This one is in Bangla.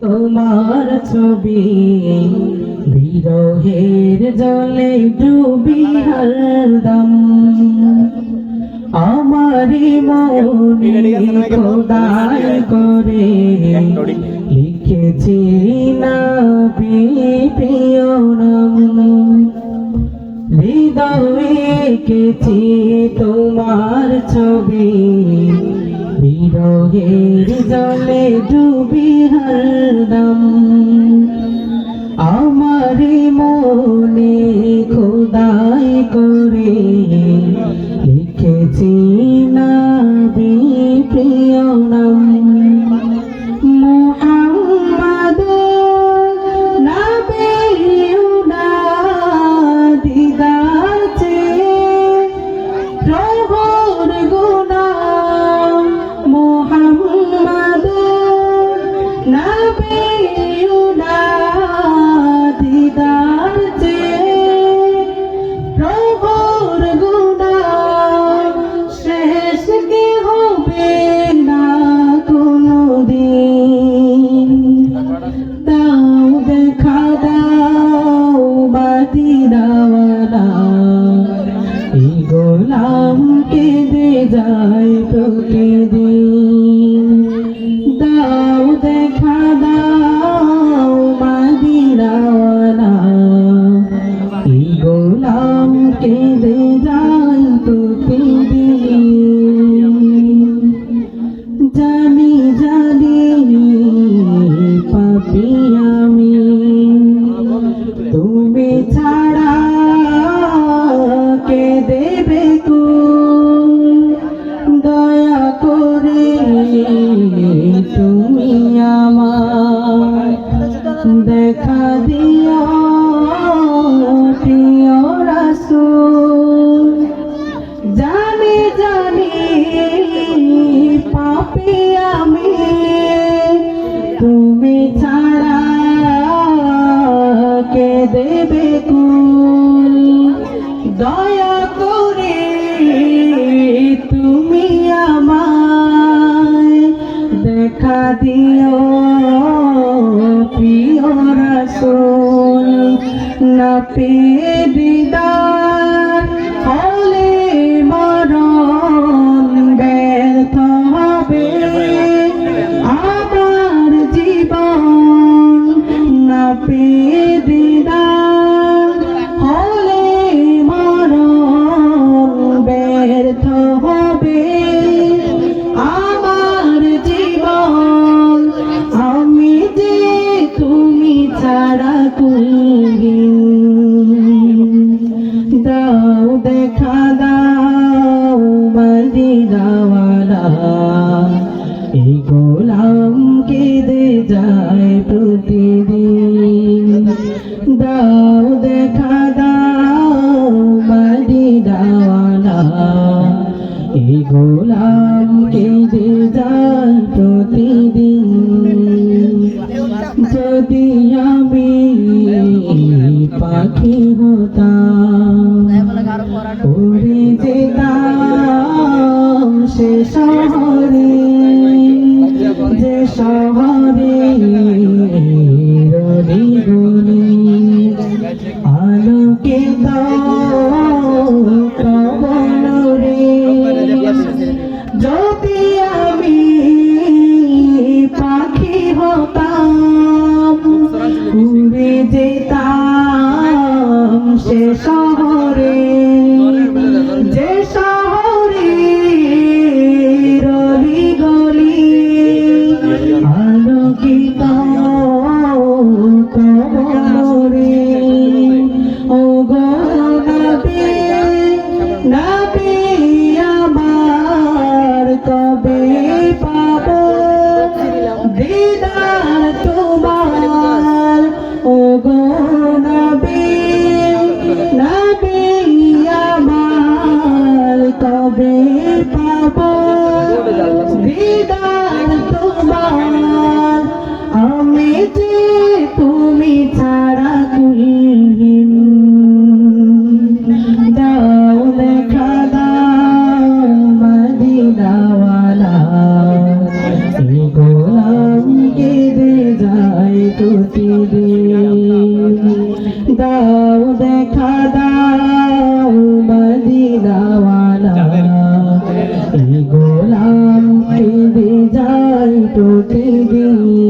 তোমার ছবি বিরহের জলে ডুবি হরদম আমারি মনে খোদাই করে লিখেছি না প্রিয় হৃদয় কেছি তোমার ছবি বিরহের জলে ডুবি হরদম। দেখা দিয়া রসুল না পে এই গোলাম কেঁদে যায় প্রতিদিন। দাও দেখা, দাও বাড়ি দাওয়ালা এই গোলাম কেঁদে যায় প্রতিদিন। যদি আমি পাখি হতাম উড়ে যেতাম সে সহ song. ছাড়া তুলহীন। দাও দেখা, দাও মদিনাওয়ালা। এই গোলাম কেঁদে যায় প্রতিদিন। দাও দেখা, দাও মদিনাওয়ালা। এই গোলাম কেঁদে যায় প্রতিদিন।